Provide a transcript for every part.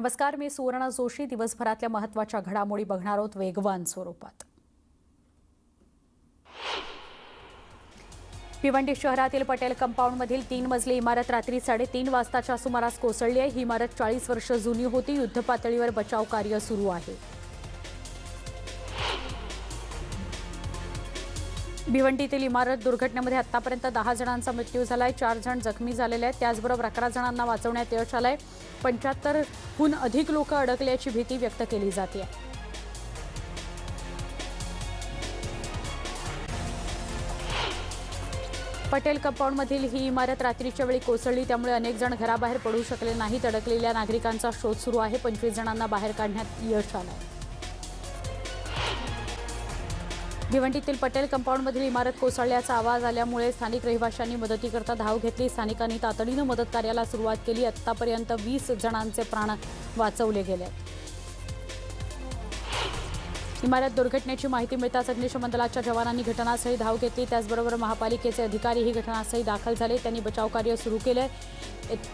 नमस्कार मी सुवर्णा जोशी. दिवसभरातल्या महत्त्वाच्या घडामोडी बघणार आहोत वेगवान स्वरूपात. भिवंडी शहरातील पटेल कंपाऊंडमधील तीन मजली इमारत रात्री साडेतीन वाजताच्या सुमारास कोसळली आहे. ही इमारत चाळीस वर्ष जुनी होती. युद्धपातळीवर बचाव कार्य सुरू आहे. भिवंडीतील इमारत दुर्घटनेमध्ये आतापर्यंत दहा जणांचा मृत्यू झाला आहे चार जण जखमी झालेले आहेत. त्याचबरोबर अकरा जणांना वाचवण्यात यश आलंय. पंच्याहत्तरहून अधिक लोक अडकल्याची भीती व्यक्त केली जाते पटेल कंपाऊंडमधील ही इमारत रात्रीच्या वेळी कोसळली त्यामुळे अनेक जण घराबाहेर पडू शकले नाहीत. अडकलेल्या नागरिकांचा शोध सुरू आहे. पंचवीस जणांना बाहेर काढण्यात यश आलंय. भिवंडीतील पटेल कंपाऊंडमधील इमारत कोसळल्याचा आवाज आल्यामुळे स्थानिक रहिवाशांनी मदतीकरता धाव घेतली. स्थानिकांनी तातडीनं मदत कार्याला सुरुवात केली. आतापर्यंत वीस जणांचे प्राण वाचवले गेले. इमारत दुर्घटनेची माहिती मिळताच अग्निशमन दलाच्या जवानांनी घटनास्थळी धाव घेतली. त्याचबरोबर महापालिकेचे अधिकारीही घटनास्थळी दाखल झाले. त्यांनी बचाव कार्य सुरू केले.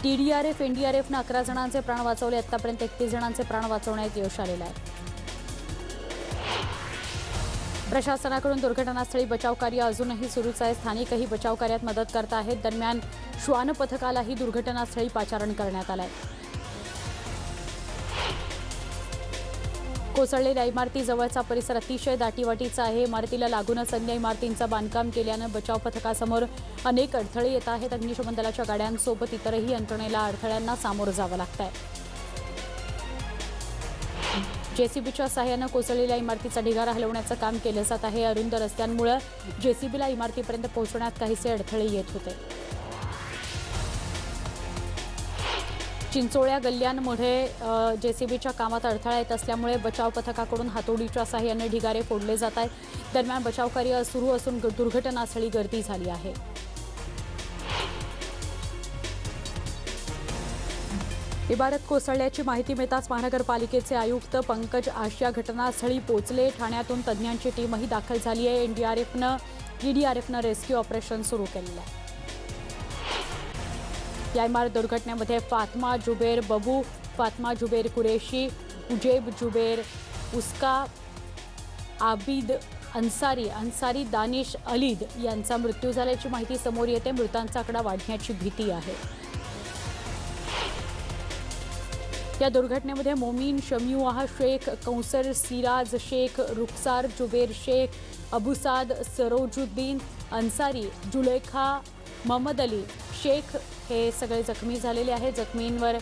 टीडीआरएफ एनडीआरएफनं अकरा जणांचे प्राण वाचवले. आतापर्यंत एकतीस जणांचे प्राण वाचवण्यात यश आलेलं आहे. प्रशासनाकडून दुर्घटनास्थळी बचाव कार्य अजूनही सुरूच आहे. स्थानिकही बचाव कार्यात मदत करत आहेत. दरम्यान श्वान पथकालाही दुर्घटनास्थळी पाचारण करण्यात आलंय. कोसळलेल्या इमारतीजवळचा परिसर अतिशय दाटीवाटीचा आहे. इमारतीला लागूनच अन्य इमारतींचं बांधकाम केल्यानं बचाव पथकासमोर अनेक अडथळे येत आहेत. अग्निशमन दलाच्या गाड्यांसोबत इतरही यंत्रणेला अडथळ्यांना सामोरं जावं लागत आहे जेसीबीच्या सहाय्यानं कोसळलेल्या इमारतीचा ढिगारा हलवण्याचं काम केलं जात आहे. अरुंद रस्त्यांमुळे जेसीबीला इमारतीपर्यंत पोहोचण्यात काहीसे अडथळे येत होते. चिंचोळ्या गल्ल्यांमध्ये जेसीबीच्या कामात अडथळा येत असल्यामुळे बचाव पथकाकडून हातोडीच्या सहाय्याने ढिगारे फोडले जात आहेत. दरम्यान बचाव कार्य सुरू असून दुर्घटनास्थळी गर्दी झाली आहे. इमारत कोसळल्याची माहिती मिळताच महानगरपालिकेचे आयुक्त पंकज आशिया घटनास्थळी पोहोचले. ठाण्यातून तज्ज्ञांची टीमही दाखल झाली आहे. एनडीआरएफनं ईडीआरएफनं रेस्क्यू ऑपरेशन सुरू केलेलं आहे. या इमारत दुर्घटनेमध्ये फातमा जुबेर बबू फातमा जुबेर कुरेशी उजेब जुबेर उस्का आबिद अन्सारी अन्सारी दानिश अलीद यांचा मृत्यू झाल्याची माहिती समोर येते. मृतांचा आकडा वाढण्याची भीती आहे. या दुर्घटनेमध्ये मोमीन शमियुआह शेख कौसर सिराज शेख रुखसार जुबेर शेख अबुसाद सरोजुद्दीन अन्सारी जुलेखा मोहम्मद अली शेख हे सगळे जखमी झालेले आहेत. जखमींवर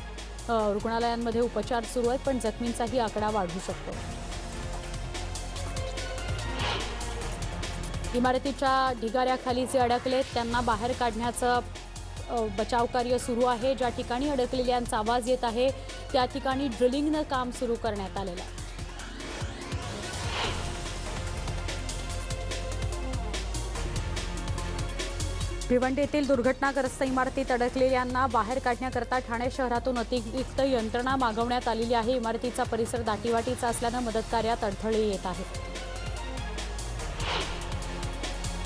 रुग्णालयांमध्ये उपचार सुरू आहेत पण जखमींचाही आकडा वाढू शकतो. इमारतीच्या ढिगाऱ्याखाली जे अडकलेत त्यांना बाहेर काढण्याचं बचावकार्य बचाव कार्य सुरू आहे. ज्या ठिकाणी अडकलेल्यांचा आवाज येत आहे त्या ठिकाणी ड्रिलिंगनं काम सुरू करण्यात आलेलं आहे. भिवंडीतील दुर्घटनाग्रस्त इमारतीत अडकलेल्यांना बाहेर काढण्याकरता ठाणे शहरातून अतिरिक्त यंत्रणा मागवण्यात आलेली आहे. इमारतीचा परिसर दाटीवाटीचा असल्यानं मदतकार्यात अडथळे येत आहेत.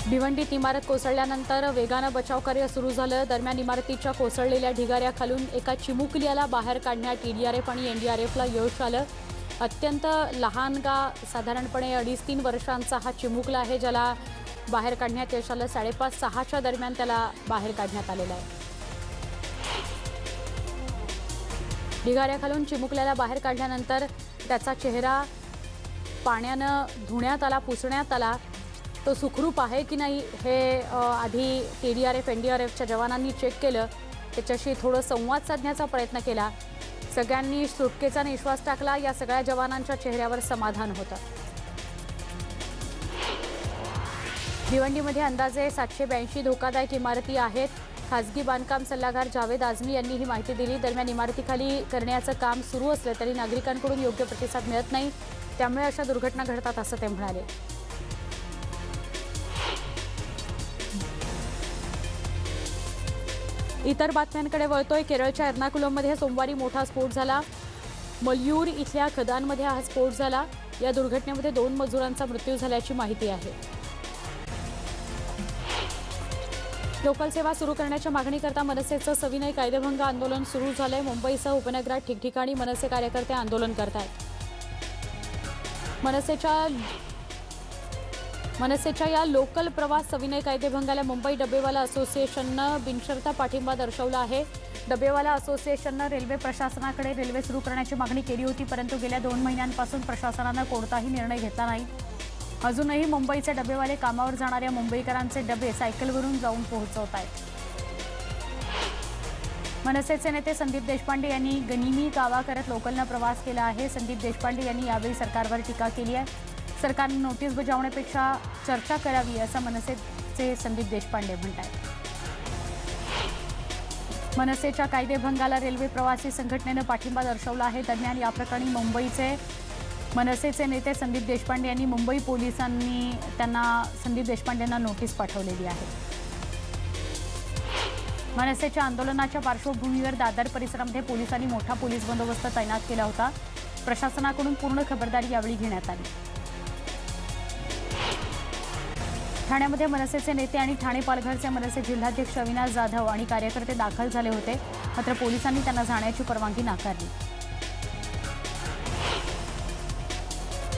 भिवंडीत इमारत कोसळल्यानंतर वेगानं बचावकार्य सुरू झालं. दरम्यान इमारतीच्या कोसळलेल्या ढिगाऱ्याखालून एका चिमुकल्याला बाहेर काढण्यात ईडीआरएफ आणि एनडीआरएफला यश आलं. अत्यंत लहानगा साधारणपणे अडीच तीन वर्षांचा हा चिमुकला आहे ज्याला बाहेर काढण्यात यश आलं. साडेपाच सहाच्या दरम्यान त्याला बाहेर काढण्यात आलेलं आहे. ढिगाऱ्याखालून चिमुकल्याला बाहेर काढल्यानंतर त्याचा चेहरा पाण्यानं धुण्यात आला पुसण्यात आला. तो सुखरूप आहे की नाही हे आधी T D R F N D R एफच्या जवानांनी चेक केलं. त्याच्याशी थोडं संवाद साधण्याचा प्रयत्न केला. सगळ्यांनी सुटकेचा निश्वास टाकला. या सगळ्या जवानांच्या चेहऱ्यावर समाधान होतं. भिवंडीमध्ये अंदाजे सातशे ब्याऐंशी धोकादायक इमारती आहेत. खासगी बांधकाम सल्लागार जावेद आझमी यांनी ही माहिती दिली. दरम्यान इमारतीखाली करण्याचं काम सुरू असलं तरी नागरिकांकडून योग्य प्रतिसाद मिळत नाही. त्यामुळे अशा दुर्घटना घडतात असं ते म्हणाले. इतर बातम्यांकडे वळतोय. केरळच्या एर्नाकुलममध्ये सोमवारी मोठा स्फोट झाला. मल्यूर इथल्या खदानमध्ये हा स्फोट झाला. या दुर्घटनेमध्ये दोन मजुरांचा मृत्यू झाल्याची माहिती आहे. लोकल सेवा सुरू करण्याच्या मागणीकरता मनसेचं सविनय कायदेभंग आंदोलन सुरू झालंय. मुंबईसह उपनगरात ठिकठिकाणी मनसे कार्यकर्ते आंदोलन करत आहेत मनसेच्या मनसेच्या या लोकल प्रवास सविनय कायदेभंगाला मुंबई डबेवाला असोसिएशननं बिनशर्त पाठिंबा दर्शवला आहे. डबेवाला असोसिएशननं रेल्वे प्रशासनाकडे रेल्वे सुरू करण्याची मागणी केली होती परंतु गेल्या दोन महिन्यांपासून प्रशासनानं कोणताही निर्णय घेतला नाही. अजूनही मुंबईचे डबेवाले कामावर जाणाऱ्या मुंबईकरांचे डबे सायकलवरून जाऊन पोहोचवत आहेत. मनसेचे नेते संदीप देशपांडे यांनी गनिमी दावा करत लोकलनं प्रवास केला आहे. संदीप देशपांडे यांनी यावेळी सरकारवर टीका केली आहे. सरकारने नोटीस बजावण्यापेक्षा चर्चा करावी असं मनसेचे संदीप देशपांडे म्हणत आहेत मनसेच्या कायदेभंगाला रेल्वे प्रवासी संघटनेनं पाठिंबा दर्शवला आहे. दरम्यान या प्रकरणी मुंबईचे मनसेचे नेते संदीप देशपांडे यांनी मुंबई पोलिसांनी त्यांना संदीप देशपांडेंना नोटीस पाठवलेली आहे. मनसेच्या आंदोलनाच्या पार्श्वभूमीवर दादर परिसरामध्ये पोलिसांनी मोठा पोलीस बंदोबस्त तैनात केला होता. प्रशासनाकडून पूर्ण खबरदारी यावेळी घेण्यात आली. ठाण्यामध्ये मनसेचे नेते आणि ठाणे पालघरचे मनसे जिल्हाध्यक्ष अविनाश जाधव आणि कार्यकर्ते दाखल झाले होते. मात्र पोलिसांनी त्यांना जाण्याची परवानगी नाकारली.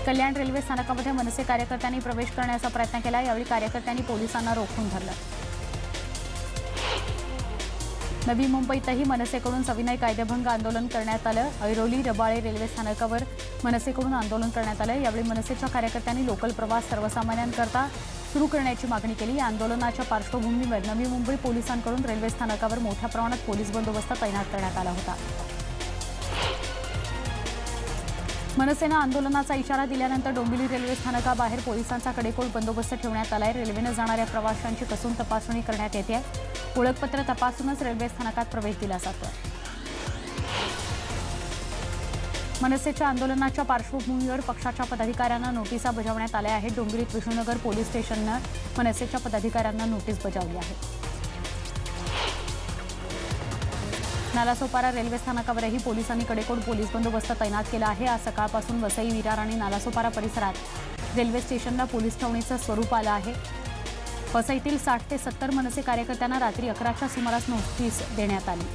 कल्याण रेल्वे स्थानकामध्ये मनसे कार्यकर्त्यांनी प्रवेश करण्याचा प्रयत्न केला. यावेळी कार्यकर्त्यांनी पोलिसांना रोखून धरलं. नवी मुंबईतही मनसेकडून सविनय कायदेभंग आंदोलन करण्यात आलं. ऐरोली रबाळे रेल्वे स्थानकावर मनसेकडून आंदोलन करण्यात आलं. यावेळी मनसेच्या कार्यकर्त्यांनी लोकल प्रवास सर्वसामान्यांकरता सुरू करण्याची मागणी केली. या आंदोलनाच्या पार्श्वभूमीवर नवी मुंबई पोलिसांकडून रेल्वे स्थानकावर मोठ्या प्रमाणात पोलीस बंदोबस्त तैनात करण्यात आला होता. मनसेनं आंदोलनाचा इशारा दिल्यानंतर डोंबिवली रेल्वे स्थानकाबाहेर पोलिसांचा कडेकोट बंदोबस्त ठेवण्यात आलाय. रेल्वेनं जाणाऱ्या प्रवाशांची कसून तपासणी करण्यात येते. ओळखपत्र तपासूनच रेल्वे स्थानकात प्रवेश दिला जातो मनसेच्या आंदोलनाच्या पार्श्वभूमीवर पक्षाच्या पदाधिकाऱ्यांना नोटिसा बजावण्यात आल्या आहेत. डोंबिवलीत विष्णुनगर पोलीस स्टेशननं मनसेच्या पदाधिकाऱ्यांना नोटीस बजावली आहे. नालासोपारा रेल्वे स्थानकावरही पोलिसांनी कडेकोट पोलीस बंदोबस्त तैनात केला आहे. आज सकाळपासून वसई विरार आणि नालासोपारा परिसरात रेल्वे स्टेशनला पोलीस ठेवणीचं स्वरूप आलं आहे. वसईतील साठ ते सत्तर मनसे कार्यकर्त्यांना रात्री अकराच्या सुमारास नोटीस देण्यात आली.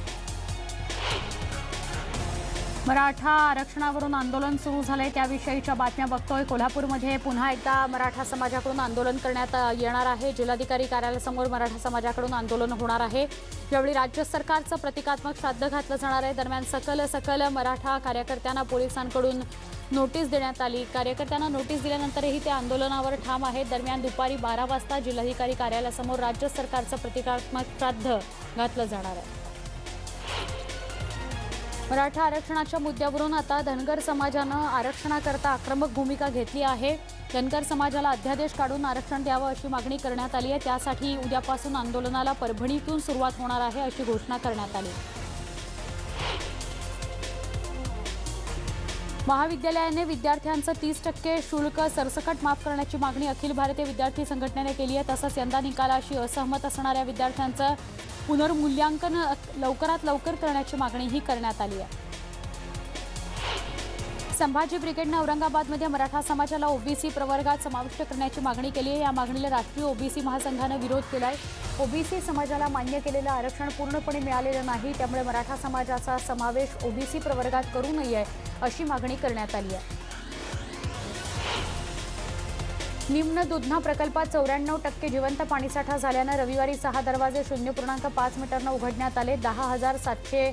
मराठा आरक्षणावरून आंदोलन सुरू झालंय. त्याविषयीच्या बातम्या बघतोय. कोल्हापूरमध्ये पुन्हा एकदा मराठा समाजाकडून आंदोलन करण्यात येणार आहे. जिल्हाधिकारी कार्यालयासमोर मराठा समाजाकडून आंदोलन होणार आहे. यावेळी राज्य सरकारचं प्रतिकात्मक श्राद्ध घातलं जाणार आहे. दरम्यान सकल सकल मराठा कार्यकर्त्यांना पोलिसांकडून नोटीस देण्यात आली. कार्यकर्त्यांना नोटीस दिल्यानंतरही ते आंदोलनावर ठाम आहेत. दरम्यान दुपारी बारा वाजता जिल्हाधिकारी कार्यालयासमोर राज्य सरकारचं प्रतिकात्मक श्राद्ध घातलं जाणार आहे. मराठा आरक्षणाच्या मुद्द्यावरून आता धनगर समाजानं आरक्षणाकरता आक्रमक भूमिका घेतली आहे. धनगर समाजाला अध्यादेश काढून आरक्षण द्यावं अशी मागणी करण्यात आली आहे. त्यासाठी उद्यापासून आंदोलनाला परभणीतून सुरुवात होणार आहे अशी घोषणा करण्यात आली. महाविद्यालयाने विद्यार्थ्यांचं तीस टक्के शुल्क सरसकट माफ करण्याची मागणी अखिल भारतीय विद्यार्थी संघटनेने केली आहे. तसंच यंदा निकालाशी असहमत असणाऱ्या विद्यार्थ्यांचं पुनर्मूल्यांकन लवकरात लवकर करण्याची मागणीही करण्यात आली आहे. संभाजी ब्रिगेडनं औरंगाबादमध्ये मराठा समाजाला ओबीसी प्रवर्गात समाविष्ट करण्याची मागणी केली आहे. या मागणीला राष्ट्रीय ओबीसी महासंघानं विरोध केला आहे ओबीसी समाजाला मान्य केलेलं आरक्षण पूर्णपणे मिळालेलं नाही. त्यामुळे मराठा समाजाचा समावेश ओबीसी प्रवर्गात करू नये अशी मागणी करण्यात आली आहे. निम्न दुधना प्रकल्पात चौऱ्याण्णव टक्के जिवंत पाणीसाठा झाल्यानं रविवारी सहा दरवाजे शून्य पूर्णांक पाच मीटरनं उघडण्यात आले. दहा हजार सातशे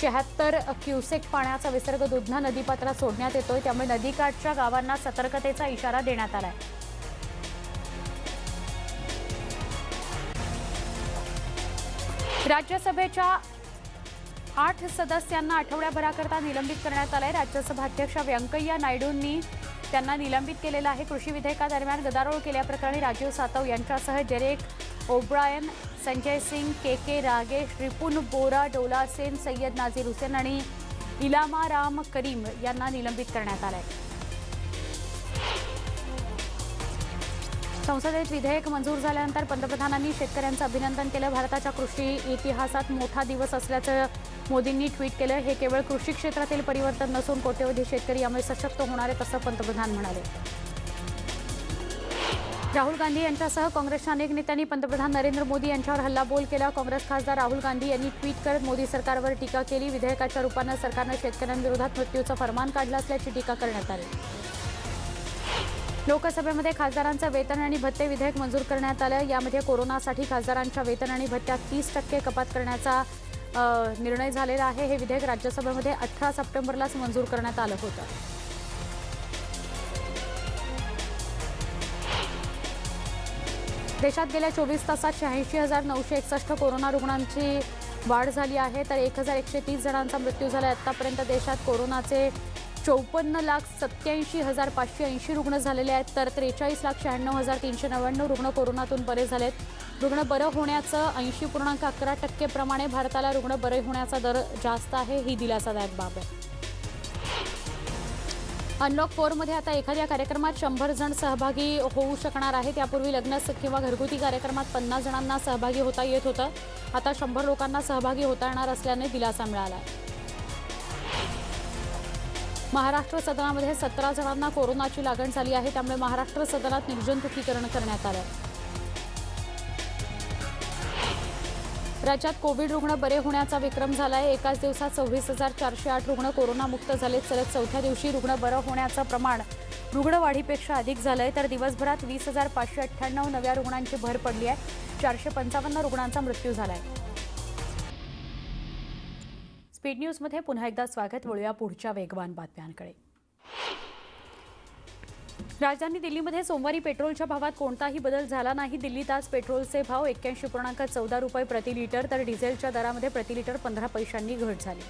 शहात्तर क्युसेक पाण्याचा विसर्ग दुधना नदीपात्रात सोडण्यात येतोय. त्यामुळे नदीकाठच्या गावांना सतर्कतेचा इशारा देण्यात आलाय. राज्यसभेच्या आठ सदस्यांना आठवड्याभराकरता निलंबित करण्यात आलंय. राज्यसभा अध्यक्ष व्यंकय्या नायडूंनी त्यांना निलंबित केलेलं आहे. कृषी विधेयकादरम्यान गदारोळ केल्याप्रकरणी राजीव सातव यांच्यासह Derek O'Brien Sanjay Singh K K Ragesh Ripun Bora Dola Sen Syed Nazir Hussain आणि इलामा राम करीम यांना निलंबित करण्यात आलंय. संसदेत विधेयक मंजूर झाल्यानंतर पंतप्रधानांनी शेतकऱ्यांचं अभिनंदन केलं. भारताच्या कृषी इतिहासात मोठा दिवस असल्याचं मोदींनी ट्विट केलं. हे केवळ कृषी क्षेत्रातील परिवर्तन नसून कोट्यवधी शेतकरी यामुळे सशक्त होणार आहेत असं पंतप्रधान म्हणाले. राहुल गांधी यांच्यासह काँग्रेसच्या अनेक नेत्यांनी पंतप्रधान नरेंद्र मोदी यांच्यावर हल्लाबोल केला. काँग्रेस खासदार राहुल गांधी यांनी ट्विट करत मोदी सरकारवर टीका केली. विधेयकाच्या रूपानं सरकारनं शेतकऱ्यांविरोधात मृत्यूचं फरमान काढलं असल्याची टीका करण्यात आली. लोकसभेमध्ये खासदारांचं वेतन आणि भत्ते विधेयक मंजूर करण्यात आलं. यामध्ये कोरोनासाठी खासदारांच्या वेतन आणि भत्त्यात तीस टक्के कपात करण्याचा निर्णय झालेला आहे. हे विधेयक राज्यसभेमध्ये अठरा सप्टेंबरलाच मंजूर करण्यात आलं होतं. देशात गेल्या चोवीस तासात शहाऐंशी हजार नऊशे एकसष्ट कोरोना रुग्णांची वाढ झाली आहे. तर एक हजार एकशे तीस जणांचा मृत्यू झाला आतापर्यंत देशात कोरोनाचे चौपन्न लाख सत्याऐंशी हजार पाचशे ऐंशी रुग्ण झालेले आहेत. तर त्रेचाळीस लाख शहाण्णव हजार तीनशे नव्याण्णव रुग्ण कोरोनातून बरे झालेत. रुग्ण बरं होण्याचं ऐंशी पूर्णांक अकरा टक्केप्रमाणे भारताला रुग्ण बरे होण्याचा दर जास्त आहे ही दिलासादायक बाब आहे. अनलॉक फोरमध्ये आता एखाद्या कार्यक्रमात शंभर जण सहभागी होऊ शकणार आहेत. त्यापूर्वी लग्न किंवा घरगुती कार्यक्रमात पन्नास जणांना सहभागी होता येत होतं. आता शंभर लोकांना सहभागी होता येणार असल्याने दिलासा मिळाला आहे महाराष्ट्र सदनामध्ये सतरा जणांना कोरोनाची लागण झाली आहे त्यामुळे महाराष्ट्र सदनात निर्जंतुकीकरण करण्यात आलं आहे राज्यात कोविड रुग्ण बरे होण्याचा विक्रम झाला आहे एकाच दिवसात सव्वीस हजार चारशे आठ रुग्ण कोरोनामुक्त झालेत. सलग चौथ्या दिवशी रुग्ण बरं होण्याचं प्रमाण रुग्णवाढीपेक्षा अधिक झालं आहे तर दिवसभरात वीस हजार पाचशे अठ्ठ्याण्णव नव्या रुग्णांची भर पडली आहे. चारशे पंचावन्न रुग्णांचा मृत्यू झाला आहे स्पीड न्यूजमध्ये पुन्हा एकदा स्वागत. वळूया पुढच्या वेगवान बातम्यांकडे. राजधानी दिल्लीमध्ये सोमवारी पेट्रोलच्या भावात कोणताही बदल झाला नाही. दिल्लीत आज पेट्रोलचे भाव एक्क्याऐंशी पूर्णांक चौदा रुपये प्रति लिटर तर डिझेलच्या दरामध्ये प्रति लिटर पंधरा पैशांनी घट झाली.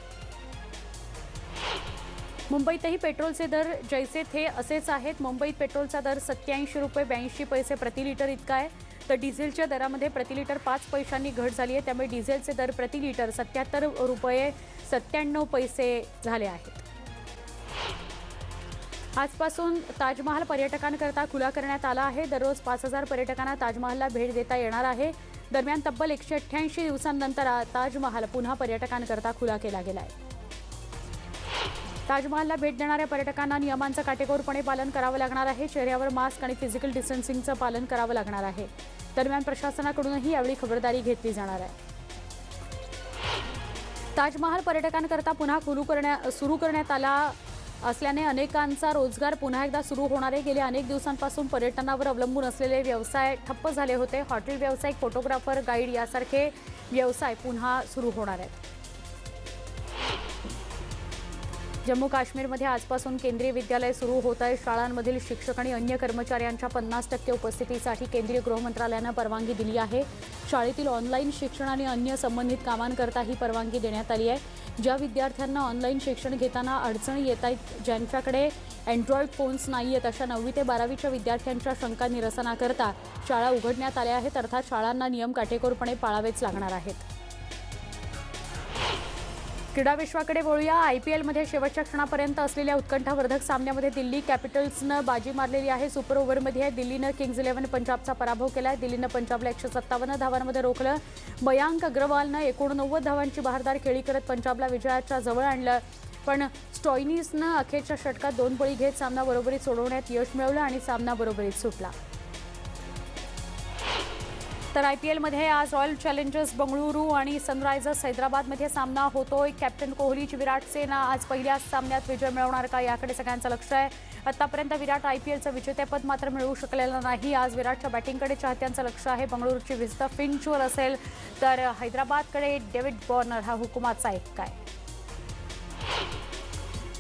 मुंबईतही पेट्रोलचे दर जैसे थे असेच आहेत. मुंबईत पेट्रोलचा दर सत्याऐंशी रुपये ब्याऐंशी पैसे प्रति लिटर इतका आहे. तर डिझेलच्या दरामध्ये प्रति लिटर पाच पैशांनी घट झाली आहे. त्यामुळे डिझेलचे दर प्रति लिटर सत्याहत्तर रुपये सत्त्याण्णव पैसे झाले आहेत. आजपासून ताजमहाल पर्यटकांकरता खुला करण्यात आला आहे. दररोज पाच हजार पर्यटकांना ताजमहालला भेट देता येणार आहे. दरम्यान तब्बल एकशे अठ्ठ्याऐंशी दिवसांनंतर ताजमहाल पुन्हा पर्यटकांकरता खुला केला गेला आहे ताजमहालला भेट देणाऱ्या पर्यटकांना नियमांचं काटेकोरपणे पालन करावं लागणार आहे. चेहऱ्यावर मास्क आणि फिजिकल डिस्टन्सिंगचं पालन करावं लागणार आहे. दरम्यान प्रशासनाकडूनही यावेळी खबरदारी घेतली जाणार आहे. ताजमहाल पर्यटकांकरता पुन्हा खुलू करण्या सुरू करण्यात आला असल्याने अनेकांचा रोजगार पुन्हा एकदा सुरू होणार आहे. गेल्या अनेक दिवसांपासून पर्यटनावर अवलंबून असलेले व्यवसाय ठप्प झाले होते. हॉटेल व्यावसायिक फोटोग्राफर गाईड यासारखे व्यवसाय पुन्हा सुरू होणार आहेत. जम्मू काश्मीरमध्ये आजपासून केंद्रीय विद्यालय सुरू होत आहे. शाळांमधील शिक्षक आणि अन्य कर्मचाऱ्यांच्या पन्नास टक्के उपस्थितीसाठी केंद्रीय गृह मंत्रालयानं परवानगी दिली आहे. शाळेतील ऑनलाईन शिक्षण आणि अन्य संबंधित कामांकरता ही परवानगी देण्यात आली आहे. ज्या विद्यार्थ्यांना ऑनलाईन शिक्षण घेताना अडचणी येत आहेत ज्यांच्याकडे अँड्रॉइड फोन्स नाही आहेत अशा नववी ते बारावीच्या विद्यार्थ्यांच्या शंका निरसनाकरता शाळा उघडण्यात आल्या आहेत. अर्थात शाळांना नियम काटेकोरपणे पाळावेच लागणार आहेत. क्रीडा विश्वाकडे वळूया. आय पी एलमध्ये शेवटच्या क्षणापर्यंत असलेल्या उत्कंठावर्धक सामन्यामध्ये दिल्ली कॅपिटल्सनं बाजी मारलेली आहे. सुपर ओव्हरमध्ये दिल्लीनं किंग्ज इलेव्हन पंजाबचा पराभव केला आहे दिल्लीनं पंजाबला एकशे सत्तावन्न धावांमध्ये रोखलं. मयांक अग्रवालनं एकोणनव्वद धावांची बहारदार खेळी करत पंजाबला विजयाच्या जवळ आणलं. पण स्टॉयनीसनं अखेरच्या षटकात दोन बळी घेत सामना बरोबरीत सोडवण्यात यश मिळवलं आणि सामना बरोबरीत सुटला. तर आय पी एलमध्ये आज रॉयल चॅलेंजर्स बंगळुरू आणि सनरायझर्स हैदराबादमध्ये सामना होतोय. कॅप्टन कोहलीची विराट सेना आज पहिल्याच सामन्यात विजय मिळवणार का याकडे सगळ्यांचं लक्ष आहे. आतापर्यंत विराट आय पी एलचं विजेतेपद मात्र मिळवू शकलेलं नाही. आज विराटच्या बॅटिंगकडे चाहत्यांचं लक्ष आहे. बंगळुरूची विजत फिंचवर असेल तर हैदराबादकडे डेव्हिड बॉर्नर हा हुकुमाचा एक काय?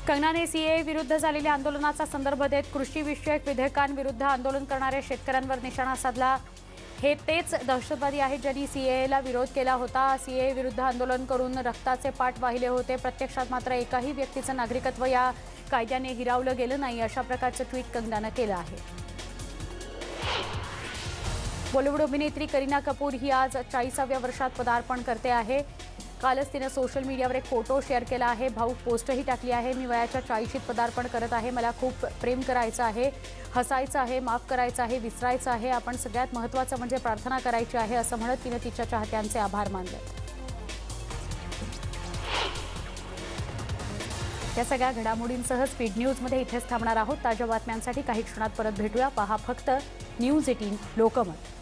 कंगनाने सीए विरुद्ध झालेल्या आंदोलनाचा संदर्भ देत कृषीविषयक विधेयकांविरुद्ध आंदोलन करणाऱ्या शेतकऱ्यांवर निशाणा साधला. हे तेच दहशतवादी आहेत ज्यांनी सी एला विरोध केला होता. सीए विरुद्ध आंदोलन करून रक्ताचे पाठ वाहिले होते. प्रत्यक्षात मात्र एकाही व्यक्तीचं नागरिकत्व या कायद्याने हिरावलं गेलं नाही अशा प्रकारचं ट्विट कंगनानं केलं आहे. बॉलिवूड अभिनेत्री करीना कपूर ही आज चाळीसाव्या वर्षात पदार्पण करते आहे. कालच तिनं सोशल मीडियावर एक फोटो शेअर केला आहे. भाऊक पोस्टही टाकली आहे. मी वयाच्या चाळीशीत पदार्पण करत आहे. मला खूप प्रेम करायचं आहे. हसायचं आहे. माफ करायचं आहे. विसरायचं आहे. आपण सगळ्यात महत्त्वाचं म्हणजे प्रार्थना करायची आहे असं म्हणत तिनं तिच्या चाहत्यांचे आभार मानले. या सगळ्या घडामोडींसह स्पीड न्यूजमध्ये इथेच थांबणार आहोत. ताज्या बातम्यांसाठी काही क्षणात परत भेटूया. पहा फक्त न्यूज एटीन लोकमत.